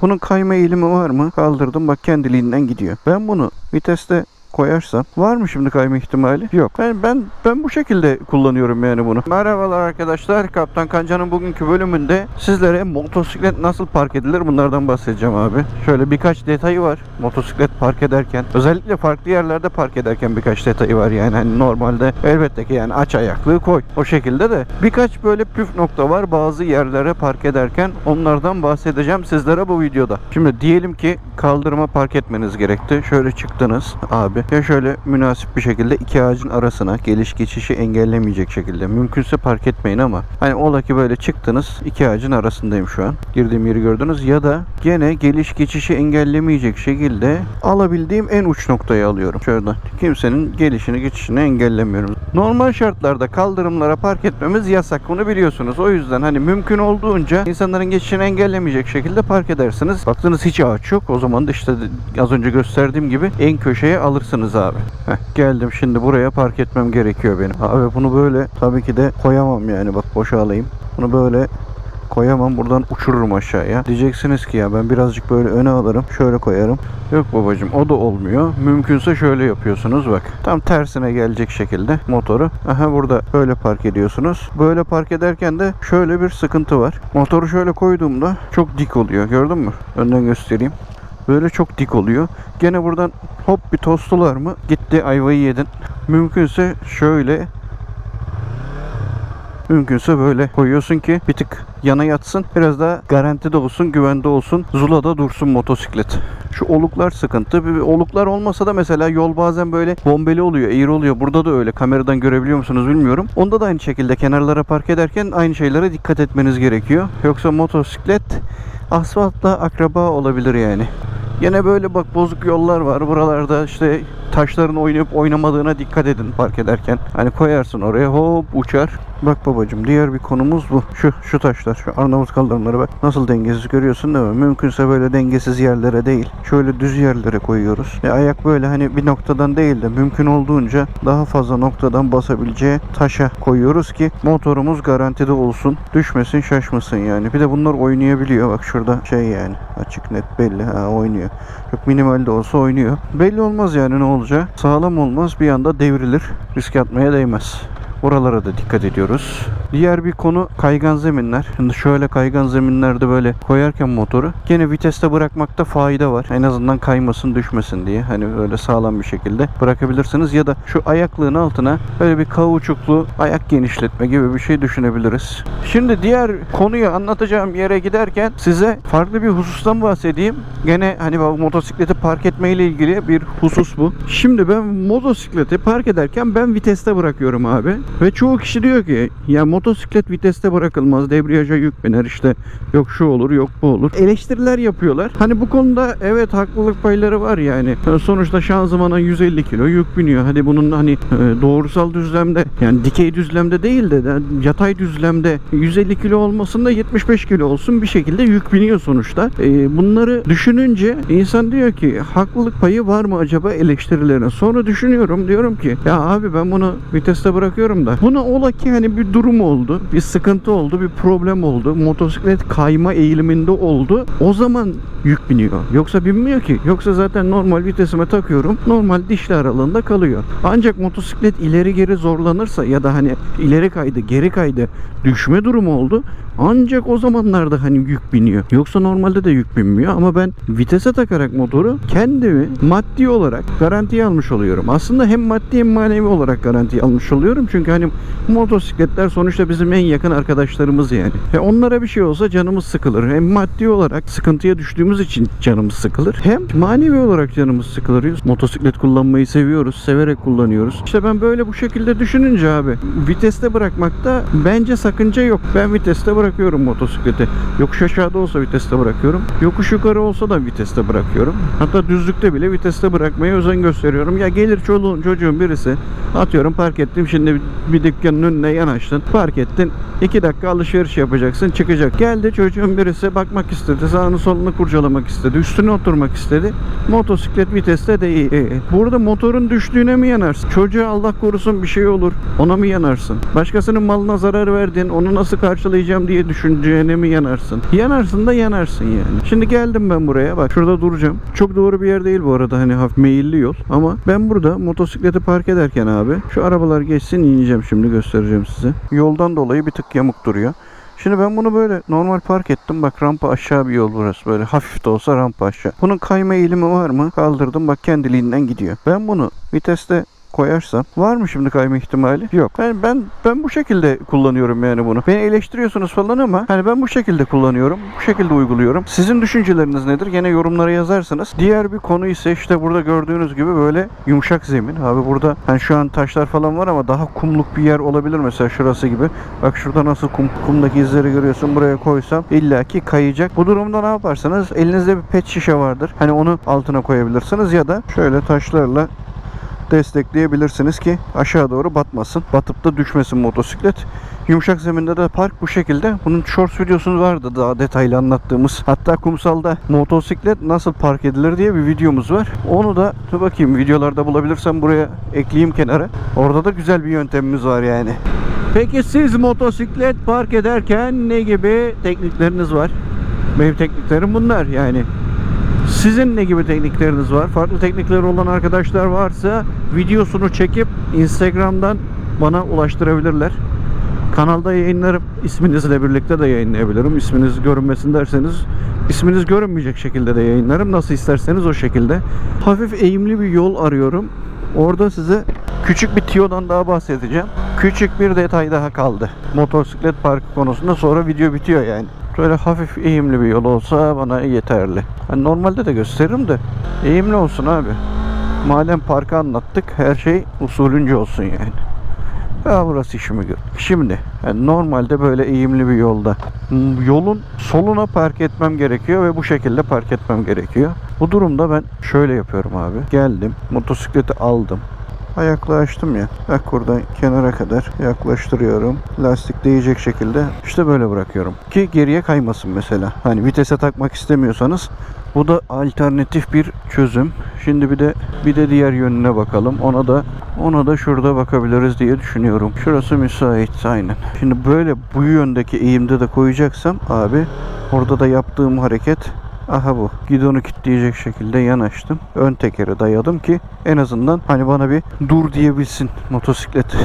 Bunun kayma eğilimi var mı? Kaldırdım bak kendiliğinden gidiyor. Ben bunu viteste koyarsam var mı şimdi kayma ihtimali? Yok. Ben ben ben bu şekilde kullanıyorum yani bunu. Merhabalar arkadaşlar. Kaptan Kanca'nın bugünkü bölümünde sizlere motosiklet nasıl park edilir bunlardan bahsedeceğim abi. Şöyle birkaç detayı var motosiklet park ederken. Özellikle farklı yerlerde park ederken birkaç detayı var yani. Hani normalde elbette ki yani aç ayaklığı koy. O şekilde de birkaç böyle püf nokta var bazı yerlere park ederken onlardan bahsedeceğim sizlere bu videoda. Şimdi diyelim ki kaldırıma park etmeniz gerekti. Şöyle çıktınız abi. Ya şöyle münasip bir şekilde iki ağacın arasına geliş geçişi engellemeyecek şekilde. Mümkünse park etmeyin ama hani ola ki böyle çıktınız iki ağacın arasındayım şu an. Girdiğim yeri gördünüz ya da gene geliş geçişi engellemeyecek şekilde alabildiğim en uç noktayı alıyorum. Şöyle kimsenin gelişini geçişini engellemiyorum. Normal şartlarda kaldırımlara park etmemiz yasak. Bunu biliyorsunuz. O yüzden hani mümkün olduğunca insanların geçişini engellemeyecek şekilde park edersiniz. Baktınız hiç ağaç yok. O zaman da işte az önce gösterdiğim gibi en köşeye alırsınız abi. Heh, geldim şimdi buraya park etmem gerekiyor benim. Abi bunu böyle tabii ki de koyamam yani. Bak boşa alayım. Bunu böyle koyamam buradan uçururum aşağıya. Diyeceksiniz ki ya ben birazcık böyle öne alırım şöyle koyarım. Yok babacım o da olmuyor. Mümkünse şöyle yapıyorsunuz bak. Tam tersine gelecek şekilde motoru. Aha burada böyle park ediyorsunuz. Böyle park ederken de şöyle bir sıkıntı var. Motoru şöyle koyduğumda çok dik oluyor. Gördün mü? Önden göstereyim. Böyle çok dik oluyor. Gene buradan hop bir tostular mı? Gitti ayvayı yedin. Mümkünse şöyle Mümkünse böyle koyuyorsun ki bir tık yana yatsın. Biraz daha garantide olsun, güvende olsun. Zula'da dursun motosiklet. Şu oluklar sıkıntı. Bir- Oluklar olmasa da mesela yol bazen böyle bombeli oluyor, eğri oluyor. Burada da öyle. Kameradan görebiliyor musunuz bilmiyorum. Onda da aynı şekilde kenarlara park ederken aynı şeylere dikkat etmeniz gerekiyor. Yoksa motosiklet asfaltla akraba olabilir yani. Yine böyle bak bozuk yollar var. Buralarda işte taşların oynayıp oynamadığına dikkat edin park ederken. Hani koyarsın oraya hop uçar. Bak babacım diğer bir konumuz bu. Şu şu taşlar şu Arnavut kaldırımları bak nasıl dengesiz görüyorsun değil mi? Mümkünse böyle dengesiz yerlere değil. Şöyle düz yerlere koyuyoruz. Ve ayak böyle hani bir noktadan değil de mümkün olduğunca daha fazla noktadan basabileceği taşa koyuyoruz ki motorumuz garantide olsun. Düşmesin şaşmasın yani. Bir de bunlar oynayabiliyor. Bak şurada şey yani açık net belli ha oynuyor. Çok minimal de olsa oynuyor. Belli olmaz yani ne olacağı. Sağlam olmaz bir anda devrilir. Risk atmaya değmez. Oralara da dikkat ediyoruz. Diğer bir konu kaygan zeminler. Şimdi şöyle kaygan zeminlerde böyle koyarken motoru gene viteste bırakmakta fayda var. En azından kaymasın düşmesin diye. Hani öyle sağlam bir şekilde bırakabilirsiniz. Ya da şu ayaklığın altına böyle bir kauçuklu ayak genişletme gibi bir şey düşünebiliriz. Şimdi diğer konuyu anlatacağım yere giderken size farklı bir husustan bahsedeyim. Gene hani bu motosikleti park etme ile ilgili bir husus bu. Şimdi ben motosikleti park ederken ben viteste bırakıyorum abi. Ve çoğu kişi diyor ki ya motosiklet viteste bırakılmaz. Debriyaja yük biner işte yok şu olur yok bu olur. Eleştiriler yapıyorlar. Hani bu konuda evet haklılık payları var yani. Sonuçta şanzımana 150 kilo yük biniyor. Hadi bunun hani e, doğrusal düzlemde yani dikey düzlemde değil de yatay düzlemde 150 kilo olmasında 75 kilo olsun bir şekilde yük biniyor sonuçta. E, bunları düşününce insan diyor ki haklılık payı var mı acaba eleştirilerine? Sonra düşünüyorum diyorum ki ya abi ben bunu viteste bırakıyorum da buna ola ki hani bir durum oldu, bir sıkıntı oldu, bir problem oldu. Motosiklet kayma eğiliminde oldu. O zaman yük biniyor. Yoksa binmiyor ki. Yoksa zaten normal vitesime takıyorum. Normal dişli aralığında kalıyor. Ancak motosiklet ileri geri zorlanırsa ya da hani ileri kaydı, geri kaydı düşme durumu oldu. Ancak o zamanlarda hani yük biniyor. Yoksa normalde de yük binmiyor ama ben vitese takarak motoru kendimi maddi olarak garantiye almış oluyorum. Aslında hem maddi hem manevi olarak garantiye almış oluyorum. Çünkü hani motosikletler sonuçta bizim en yakın arkadaşlarımız yani. Ve onlara bir şey olsa canımız sıkılır. Hem maddi olarak sıkıntıya düştüğümüz için canımız sıkılır. Hem manevi olarak canımız sıkılır. Motosiklet kullanmayı seviyoruz. Severek kullanıyoruz. İşte ben böyle bu şekilde düşününce abi viteste bırakmakta bence sakınca yok. Ben viteste bırakıyorum motosikleti. Yokuş aşağıda olsa viteste bırakıyorum. Yokuş yukarı olsa da viteste bırakıyorum. Hatta düzlükte bile viteste bırakmaya özen gösteriyorum. Ya gelir çoluğun çocuğun birisi atıyorum park ettim şimdi bir dükkanın önüne yanaştın park ettin 2 dakika alışveriş yapacaksın çıkacak. Geldi çocuğun birisi bakmak istedi sağını solunu kurcalamak istedi. Üstüne oturmak istedi. Motosiklet viteste değil. E, Burada motorun düştüğüne mi yanarsın? Çocuğa Allah korusun bir şey olur. Ona mı yanarsın? Başkasının malına zarar verdin. Onu nasıl karşılayacağım diye düşüneceğine mi yanarsın? Yanarsın da yanarsın yani. Şimdi geldim ben buraya. Bak şurada duracağım. Çok doğru bir yer değil bu arada. Hani hafif meyilli yol. Ama ben burada motosikleti park ederken abi şu arabalar geçsin ineceğim şimdi göstereceğim size. Yoldan dolayı bir tık yamuk duruyor. Şimdi ben bunu böyle normal park ettim. Bak rampa aşağı bir yol burası. Böyle hafif de olsa rampa aşağı. Bunun kayma eğilimi var mı? Kaldırdım bak kendiliğinden gidiyor. Ben bunu viteste koyarsam var mı şimdi kayma ihtimali? Yok. Ben ben ben bu şekilde kullanıyorum yani bunu. Beni eleştiriyorsunuz falan ama hani ben bu şekilde kullanıyorum. Bu şekilde uyguluyorum. Sizin düşünceleriniz nedir? Gene yorumlara yazarsınız. Diğer bir konu ise işte burada gördüğünüz gibi böyle yumuşak zemin. Abi burada hani şu an taşlar falan var ama daha kumluk bir yer olabilir mesela şurası gibi. Bak şurada nasıl kum kumdaki izleri görüyorsun. Buraya koysam illaki kayacak. Bu durumda ne yaparsanız elinizde bir pet şişe vardır. Hani onu altına koyabilirsiniz ya da şöyle taşlarla destekleyebilirsiniz ki aşağı doğru batmasın. Batıp da düşmesin motosiklet. Yumuşak zeminde de park bu şekilde. Bunun shorts videosu vardı daha detaylı anlattığımız. Hatta kumsalda motosiklet nasıl park edilir diye bir videomuz var. Onu da dur bakayım videolarda bulabilirsem buraya ekleyeyim kenara. Orada da güzel bir yöntemimiz var yani. Peki siz motosiklet park ederken ne gibi teknikleriniz var? Benim tekniklerim bunlar yani. Sizin ne gibi teknikleriniz var? Farklı teknikleri olan arkadaşlar varsa videosunu çekip Instagram'dan bana ulaştırabilirler. Kanalda yayınlarım. İsminizle birlikte de yayınlayabilirim. İsminiz görünmesin derseniz isminiz görünmeyecek şekilde de yayınlarım. Nasıl isterseniz o şekilde. Hafif eğimli bir yol arıyorum. Orada size küçük bir tiyodan daha bahsedeceğim. Küçük bir detay daha kaldı. Motosiklet parkı konusunda sonra video bitiyor yani. Böyle hafif eğimli bir yol olsa bana yeterli. Hani normalde de gösteririm de eğimli olsun abi. Madem parkı anlattık her şey usulünce olsun yani. Ya burası işimi gör. Şimdi yani normalde böyle eğimli bir yolda m, yolun soluna park etmem gerekiyor ve bu şekilde park etmem gerekiyor. Bu durumda ben şöyle yapıyorum abi. Geldim motosikleti aldım. Ayakla açtım ya. Bak buradan kenara kadar yaklaştırıyorum. Lastik değecek şekilde işte böyle bırakıyorum. Ki geriye kaymasın mesela. Hani vitese takmak istemiyorsanız bu da alternatif bir çözüm. Şimdi bir de bir de diğer yönüne bakalım. Ona da ona da şurada bakabiliriz diye düşünüyorum. Şurası müsait aynen. Şimdi böyle bu yöndeki eğimde de koyacaksam abi orada da yaptığım hareket Aha bu. Gidonu kilitleyecek şekilde yanaştım. Ön tekere dayadım ki en azından hani bana bir dur diyebilsin motosiklet.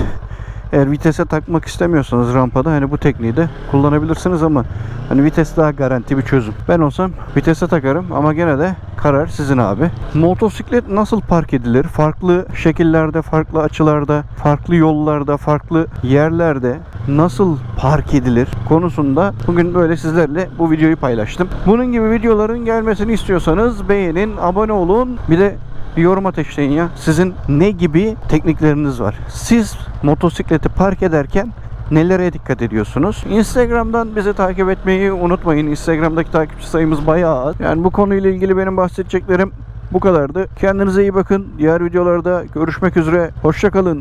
Eğer vitese takmak istemiyorsanız rampada hani bu tekniği de kullanabilirsiniz ama hani vites daha garanti bir çözüm. Ben olsam vitese takarım ama gene de karar sizin abi. Motosiklet nasıl park edilir? Farklı şekillerde, farklı açılarda, farklı yollarda, farklı yerlerde nasıl park edilir konusunda bugün böyle sizlerle bu videoyu paylaştım. Bunun gibi videoların gelmesini istiyorsanız beğenin, abone olun. Bir de bir yorum ateşleyin ya. Sizin ne gibi teknikleriniz var? Siz motosikleti park ederken nelere dikkat ediyorsunuz? Instagram'dan bizi takip etmeyi unutmayın. Instagram'daki takipçi sayımız bayağı az. Yani bu konuyla ilgili benim bahsedeceklerim bu kadardı. Kendinize iyi bakın. Diğer videolarda görüşmek üzere. Hoşçakalın.